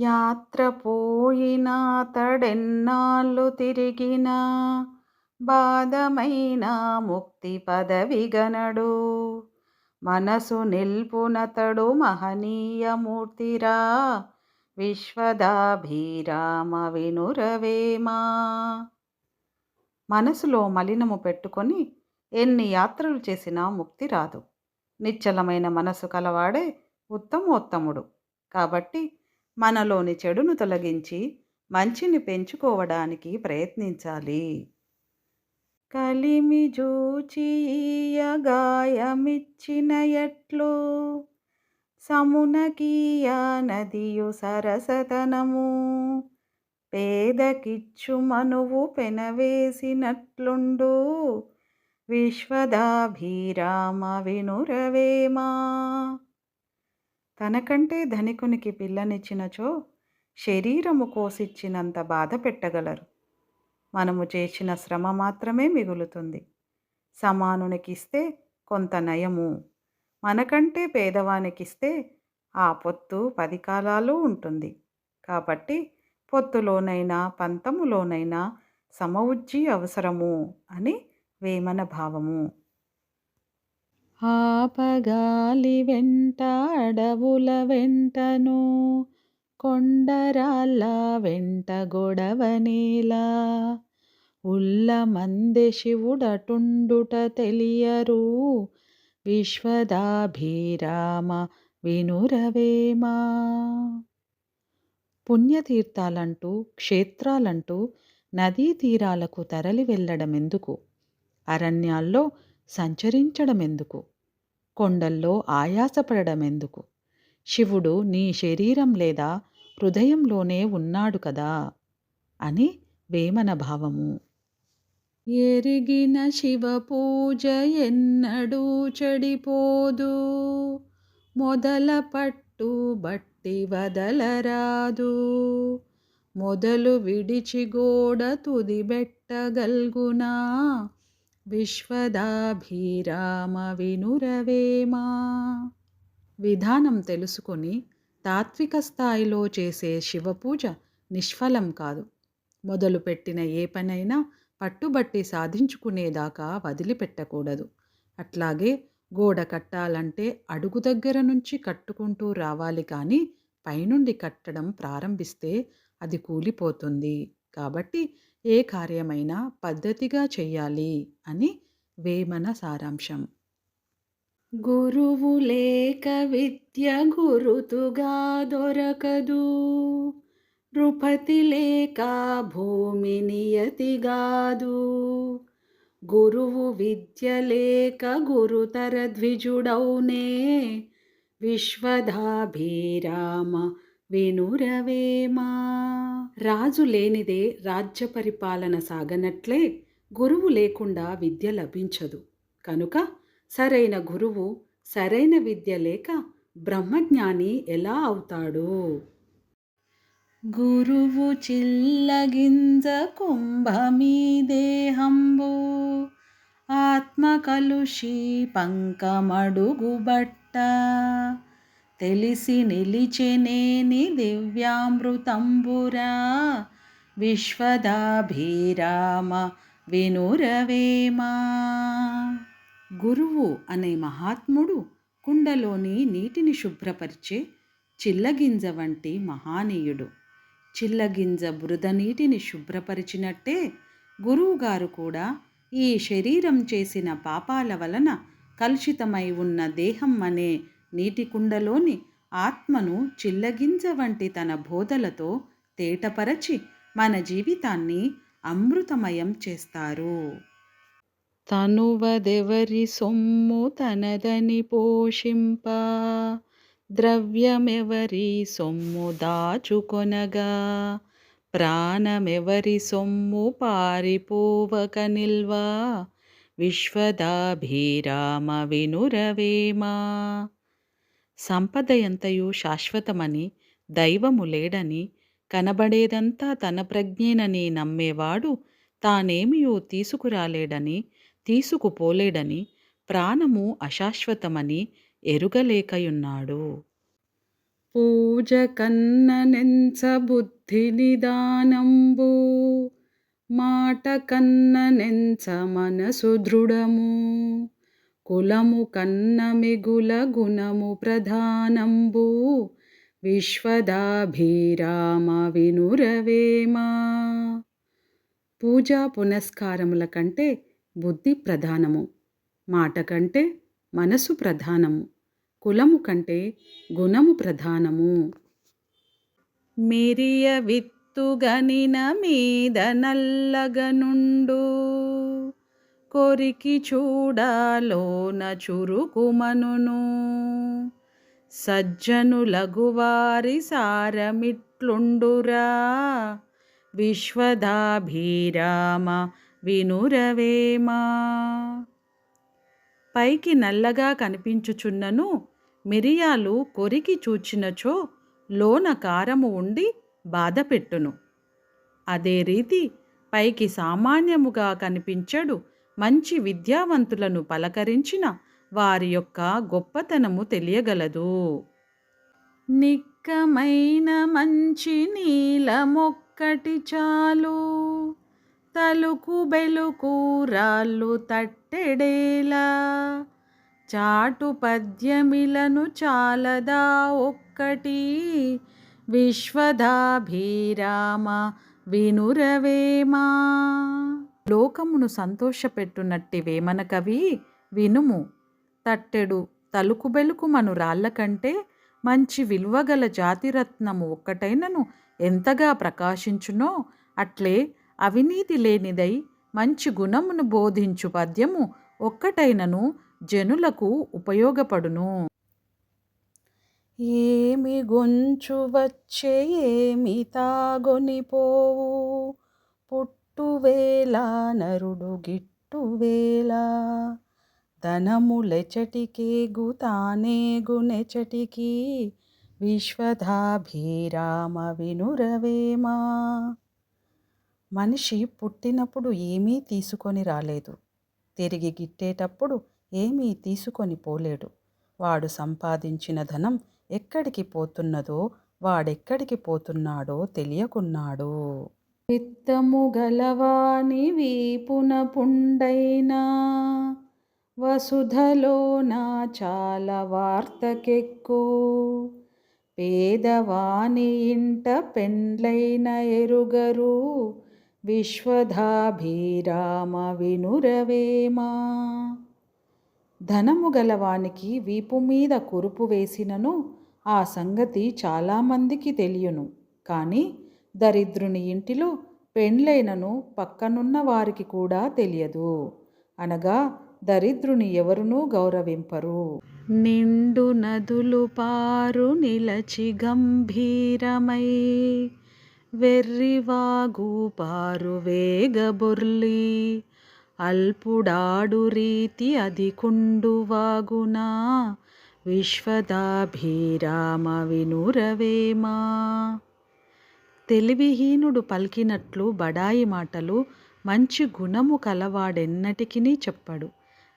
యాత్ర పోయినాతడెన్నాళ్ళు తిరిగినా బాధమైన ముక్తి పదవిగనడు. మనసు నిల్పునతడు మహనీయమూర్తిరా విశ్వదాభిరామ వినురవేమా. మనసులో మలినము పెట్టుకొని ఎన్ని యాత్రలు చేసినా ముక్తి రాదు. నిశ్చలమైన మనసు కలవాడే ఉత్తమోత్తముడు. కాబట్టి మనలోని చెడును తొలగించి మంచిని పెంచుకోవడానికి ప్రయత్నించాలి. కలిమి జూచియ గాయమిచ్చిన ఎట్లు సమునకీయ నదియు సరసతనము పేదకిచ్చు మనువు పెనవేసినట్లుండు విశ్వదాభిరామ వినురవేమా తనకంటే ధనికునికి పిల్లనిచ్చినచో శరీరము కోసిచ్చినంత బాధ పెట్టగలరు. మనము చేసిన శ్రమ మాత్రమే మిగులుతుంది. సమానునికిస్తే కొంత నయము. మనకంటే పేదవానికిస్తే ఆ పొత్తు పది కాలాలు ఉంటుంది. కాబట్టి పొత్తులోనైనా పంతములోనైనా సమవుజ్జి అవసరము అని వేమన భావము. ఆపగాలి వెంట అడవుల వెంటను కొండరాళ్ళ వెంట గొడవనేలా ఉల్ల మందె శివుడటుండుట తెలియరు విశ్వదాభిరామ వినురవేమా. పుణ్యతీర్థాలంటూ క్షేత్రాలంటూ నదీ తీరాలకు తరలి వెళ్ళడమెందుకు? అరణ్యాల్లో సంచరించడమెందుకు? కొండల్లో ఆయాసపడడమెందుకు? శివుడు నీ శరీరం లేదా హృదయంలోనే ఉన్నాడు కదా? అని వేమన భావము. ఎరిగిన శివ పూజ ఎన్నడూ చెడిపోదు. మొదల పట్టు బట్టి వదలరాదు. మొదలు విడిచి గోడ తుది బెట్టగల్గునా? విశ్వదాభిరామ వినురవేమా విధానం తెలుసుకొని తాత్విక స్థాయిలో చేసే శివపూజ నిష్ఫలం కాదు. మొదలుపెట్టిన ఏ పనైనా పట్టుబట్టి సాధించుకునేదాకా వదిలిపెట్టకూడదు. అట్లాగే గోడ కట్టాలంటే అడుగు దగ్గర నుంచి కట్టుకుంటూ రావాలి కానీ పైనుండి కట్టడం ప్రారంభిస్తే అది కూలిపోతుంది. కాబట్టి ఏ కార్యమైనా పద్ధతిగా చెయ్యాలి అని వేమన సారాంశం. గురువు లేక విద్య గురుతుగా దొరకదు. నృపతి లేక భూమి నియతిగాదు గురువు విద్య లేక గురుతర ద్విజుడౌనే. విశ్వధాభిరామ వినురవేమా? రాజు లేనిదే రాజ్య పరిపాలన సాగనట్లే గురువు లేకుండా విద్య లభించదు. కనుక సరైన గురువు సరైన విద్య లేక బ్రహ్మజ్ఞాని ఎలా అవుతాడు? గురువు చిల్లగింజ కుంభమీ దేహంబు ఆత్మ కలుషి పంకమడుగుబట్ట. తెలిసి నిలిచెనేని దివ్యామృతంబురా. విశ్వదాభిరామ వినురవేమా గురువు అనే మహాత్ముడు కుండలోని నీటిని శుభ్రపరిచే చిల్లగింజ వంటి మహానీయుడు. చిల్లగింజ బురద నీటిని శుభ్రపరిచినట్టే గురువుగారు కూడా ఈ శరీరం చేసిన పాపాల వలన కలుషితమై ఉన్న దేహం అనే నీటి కుండలోని ఆత్మను చిల్లగింజ వంటి తన బోధలతో తేటపరచి మన జీవితాన్ని అమృతమయం చేస్తారు. తనువదెవరి సొమ్ము తనదని పోషింప? ద్రవ్యమెవరి సొమ్ము దాచుకొనగా? ప్రాణమెవరి సొమ్ము పారిపోవక నిల్వా? విశ్వదాభిరామ వినురవేమా? సంపద ఎంతయు శాశ్వతమని దైవము లేడని కనబడేదంతా తన ప్రజ్ఞేనని నమ్మేవాడు తానేమియో తీసుకురాలేడని తీసుకుపోలేడని ప్రాణము అశాశ్వతమని ఎరుగలేకయున్నాడు. పూజ కన్ననెంచ బుద్ధి నిదానంబు మాట కన్ననెంచ మనసు దృఢము. కులము కన్న మిగుల గుణము ప్రధానంబు. విశ్వదాభిరామ వినురవేమా. పూజా పునస్కారముల కంటే బుద్ధి ప్రధానము. మాట కంటే మనసు ప్రధానము. కులము కంటే గుణము ప్రధానము. మిరియ విత్తుగనిన మీద నల్లగనుండు. కొరికి చూడాలోన చురుకుమనును. సజ్జనులగువారి సారమిట్లుండురా. విశ్వదాభిరామ వినురవేమా. పైకి నల్లగా కనిపించుచున్నను మిరియాలు కొరికి చూచినచో లోన కారము ఉండి బాధపెట్టును. అదే రీతి పైకి సామాన్యముగా కనిపించడు మంచి విద్యావంతులను పలకరించిన వారి యొక్క గొప్పతనము తెలియగలదు. నిక్కమైన మంచి నీలమొక్కటి చాలు. తలుకు బెలుకు రాళ్ళు తట్టెడేలా. చాటు పద్యమిలను చాలదా ఒక్కటి. విశ్వదాభిరామ వినురవేమా. లోకమును సంతోషపెట్టునట్టి వేమన కవి వినుము. తట్టెడు తలుకు బెలుకుమను రాళ్ళ కంటే మంచి విలువగల జాతిరత్నము ఒక్కటైనను ఎంతగా ప్రకాశించునో అట్లే అవినీతి లేనిదై మంచి గుణమును బోధించు పద్యము ఒక్కటైనను జనులకు ఉపయోగపడును. ఏమి గొంచు వచ్చే ఏమి తాగొనిపోవు. గిట్టువేలా నరుడు గిట్టువేళ. ధనములెచటికేగు గుతానే గునెచటికి విశ్వధాభిరామ వినురవేమా. మనిషి పుట్టినప్పుడు ఏమీ తీసుకొని రాలేదు. తిరిగి గిట్టేటప్పుడు ఏమీ తీసుకొని పోలేడు. వాడు సంపాదించిన ధనం ఎక్కడికి పోతున్నదో వాడెక్కడికి పోతున్నాడో తెలియకున్నాడు. విత్తము గలవాని వీపున పుండైనా? నా చాలా వార్తకెక్కు? పేదవాని ఇంట పెండ్లైన ఎరుగరు? విశ్వధాభిరామ వినురవేమా? ధనము గలవానికి వీపు మీద కురుపు వేసినను ఆ సంగతి చాలామందికి తెలియను. కానీ దరిద్రుని ఇంటిలో పెండ్లైనను పక్కనున్న వారికి కూడా తెలియదు. అనగా దరిద్రుని ఎవరునూ గౌరవింపరు. నిండు నదులు పారు నిలచి గంభీరమై వెర్రివాగు పారు వేగబొర్లి అల్పుడాడు రీతి అది కుండువాగునా విశ్వదాభిరామ వినురవేమా. తెలివిహీనుడు పలికినట్లు బడాయి మాటలు మంచి గుణము కలవాడెన్నటికినీ చెప్పడు.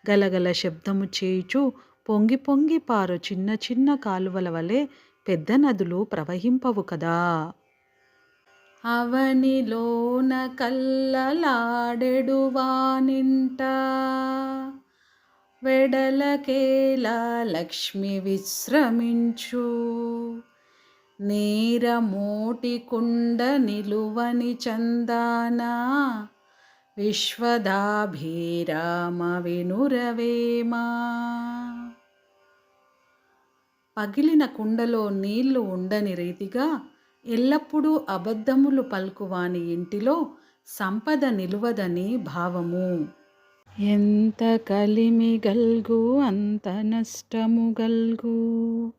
గలగల శబ్దము చేయుచు పొంగి పొంగి పారు చిన్న చిన్న కాలువల వలె పెద్ద నదులు ప్రవహింపవు కదా. అవనిలోన కల్లలాడెడు వానింట వెడలకేలా లక్ష్మి విశ్రమించు. నీరమోటికుండ నిలువని చందానా విశ్వదాభిరామ వినురవేమా పగిలిన కుండలో నీళ్ళు ఉండని రీతిగా ఎల్లప్పుడూ అబద్ధములు పలుకువాని ఇంటిలో సంపద నిలువదని భావము. ఎంత కలిమి గల్గు అంత నష్టము గల్గు.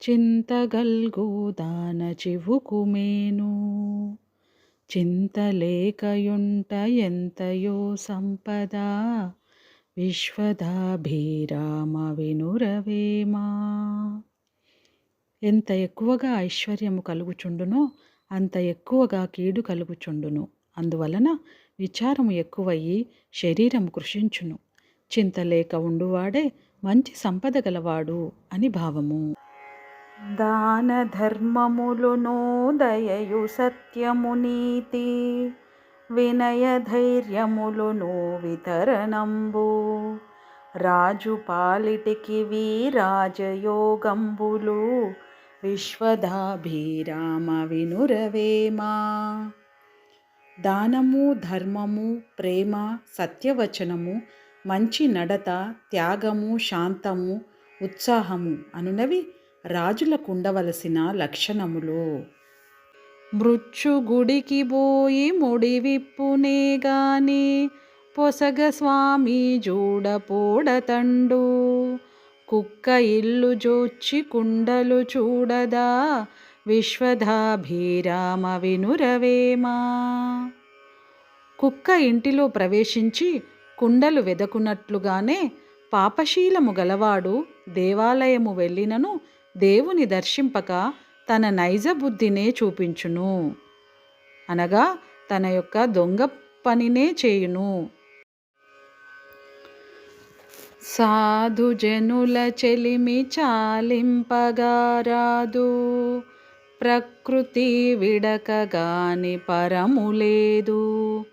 చింతగల్గోదాన చివుకుమేను చింతలేకయుంట ఎంతయో సంపద. విశ్వదాభిరామ వినురవేమా. ఎంత ఎక్కువగా ఐశ్వర్యము కలుగుచుండునో అంత ఎక్కువగా కీడు కలుగుచుండును. అందువలన విచారము ఎక్కువయ్యి శరీరము కృషించును. చింతలేక ఉండువాడే మంచి సంపద గలవాడు అని భావము. దాన ధర్మములును సత్యమునీతి సత్యము నీతి వినయ ధైర్యములును వితరణంబు. రాజు పాలిటికి వీరాజయోగంబులు విశ్వదాభిరామ వినురవేమా. దానము ధర్మము ప్రేమ సత్యవచనము మంచి నడత త్యాగము శాంతము ఉత్సాహము అనునవి రాజులకుండవలసిన లక్షణములు. మృచ్చుగుడికి పోయి ముడివిప్పునే గాని పొసగ స్వామి చూడపోడతండు కుక్క ఇల్లు జోచి కుండలు చూడదా విశ్వధాభిరామ వినురవేమా. కుక్క ఇంటిలో ప్రవేశించి కుండలు వెదకున్నట్లుగానే పాపశీలము గలవాడు దేవాలయము వెళ్ళినను దేవుని దర్శింపక తన నైజ బుద్ధినే చూపించును. అనగా తన యొక్క దొంగ పనినే చేయును. సాధుజనుల చెలిమి చాలింపగారాదు. ప్రకృతి విడకగాని పరము లేదు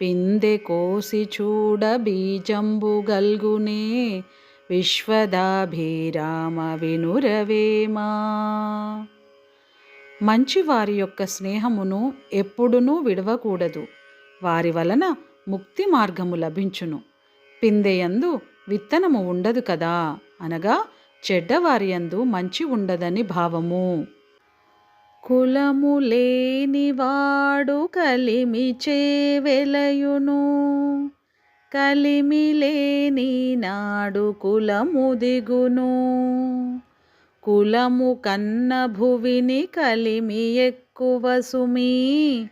పిందె కోసి చూడ బీజంబు గల్గునే విశ్వదాభిరామ వినురవేమా మంచివారి యొక్క స్నేహమును ఎప్పుడునూ విడవకూడదు. వారి వలన ముక్తి మార్గము లభించును. పిందెయందు విత్తనము ఉండదు కదా? అనగా చెడ్డవారియందు మంచి ఉండదని భావము. కులము లేనివాడు కలిమి చేవెలయును కలిమిలేని నాడు కులము దిగును. కులము కన్న భువిని కలిమి ఎక్కువ సుమి.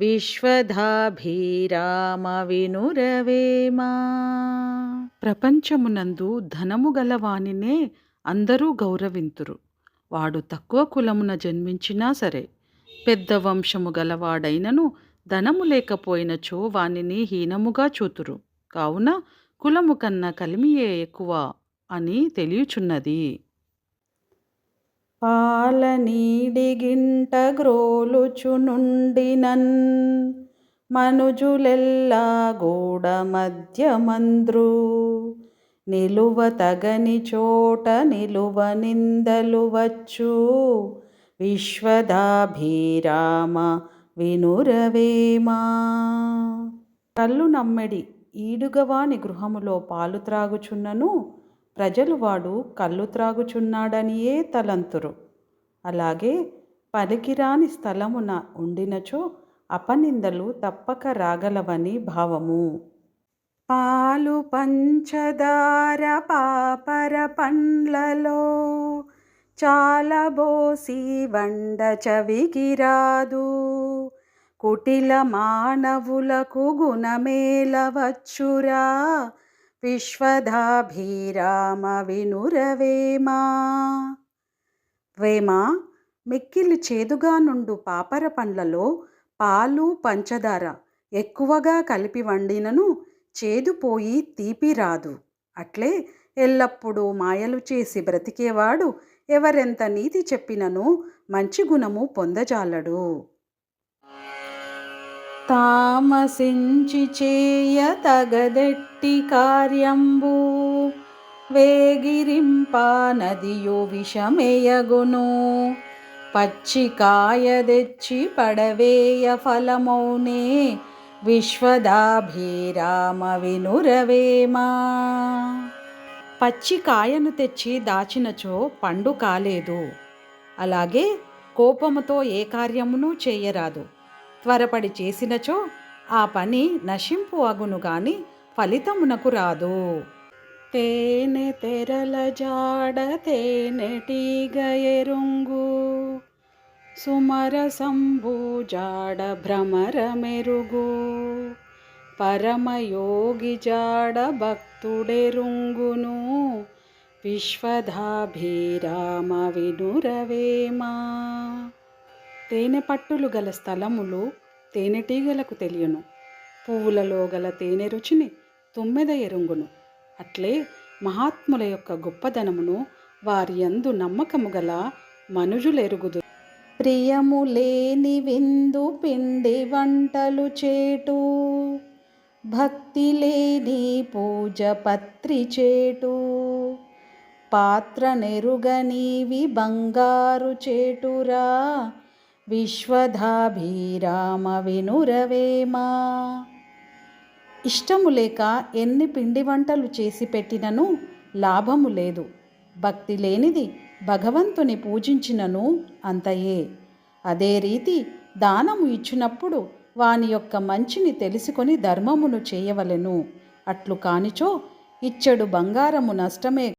విశ్వధాభిరామ వినురవేమా. ప్రపంచమునందు ధనము గలవానినే అందరూ గౌరవింతురు. వాడు తక్కువ కులమున జన్మించినా సరే పెద్ద వంశము గలవాడైనను ధనము లేకపోయినచో వానిని హీనముగా చూతురు. కావున కులము కన్నా కలిమియే ఎక్కువ అని తెలియచున్నది. పాలనీడిగింట గ్రోలుచునుండినన్ మనుజులెల్లా గూడ మధ్యమంద్రు నిలువ తగని చోట నిలువ నిందలు వచ్చు విశ్వదాభిరామ వినురవేమా? కళ్ళు నమ్మెడి. ఈడుగవాని గృహములో పాలు త్రాగుచున్నను? ప్రజలు వాడు కళ్ళు త్రాగుచున్నాడనియే తలంతురు. అలాగే పలికిరాని స్థలమున ఉండినచో అపనిందలు తప్పక రాగలవని భావము. పాలు పంచదార పాపర పండ్లలో చాలబోసి వండ చవిగిరాదు. కుటిల మానవులకు గుణమేలవచ్చురా. విశ్వధాభిరామ వినురవేమా వేమా మిక్కిలి చేదుగా నుండు పాపర పండ్లలో పాలు పంచదార ఎక్కువగా కలిపి వండినను చేదుపోయి తీపిరాదు తీపి రాదు. అట్లే ఎల్లప్పుడూ మాయలు చేసి బ్రతికేవాడు ఎవరెంత నీతి చెప్పినను మంచి గుణము పొందజాలడు. తామసించి చేయ తగదెట్టి కార్యంబు. వేగిరింపా నదియు విషమేయగును. పచ్చికాయ తెచ్చి పడవేయ ఫలమౌనే. విశ్వదాభిరామ వినురవేమా పచ్చి కాయను తెచ్చి దాచినచో పండు కాలేదు. అలాగే కోపముతో ఏ కార్యమును చేయరాదు. త్వరపడి చేసినచో ఆ పని నశింపు అగును గాని ఫలితమునకు రాదు. తేనె తెరల జాడ తేనెటీగ ఎరుంగు. సుమరసంబు జాడ భ్రమర మెరుగు పరమయోగి జాడ భక్తుడెరుంగును. విశ్వధాభిరామ వినురవేమా. తేనె పట్టులు గల స్థలములు తేనెటీగలకు తెలియను. పువ్వులలో గల తేనె రుచిని తుమ్మెద ఎరుంగును. అట్లే మహాత్ముల యొక్క గొప్పదనమును వారి యందు నమ్మకము గల మనుజులెరుగుదు ప్రియము లేని విందు పిండి వంటలు చేటు. భక్తి లేని పూజ పత్రి చేటు. పాత్ర నెరుగనివి బంగారు చేటురా. విశ్వధాభీరామ వినురవేమా ఇష్టము లేక ఎన్ని పిండి వంటలు చేసి పెట్టినను లాభము లేదు. భక్తి లేనిది భగవంతుని పూజించినను అంతయే. అదే రీతి దానము ఇచ్చినప్పుడు వాని యొక్క మంచిని తెలుసుకొని ధర్మమును చేయవలెను. అట్లు కానిచో ఇచ్చడు బంగారము నష్టమే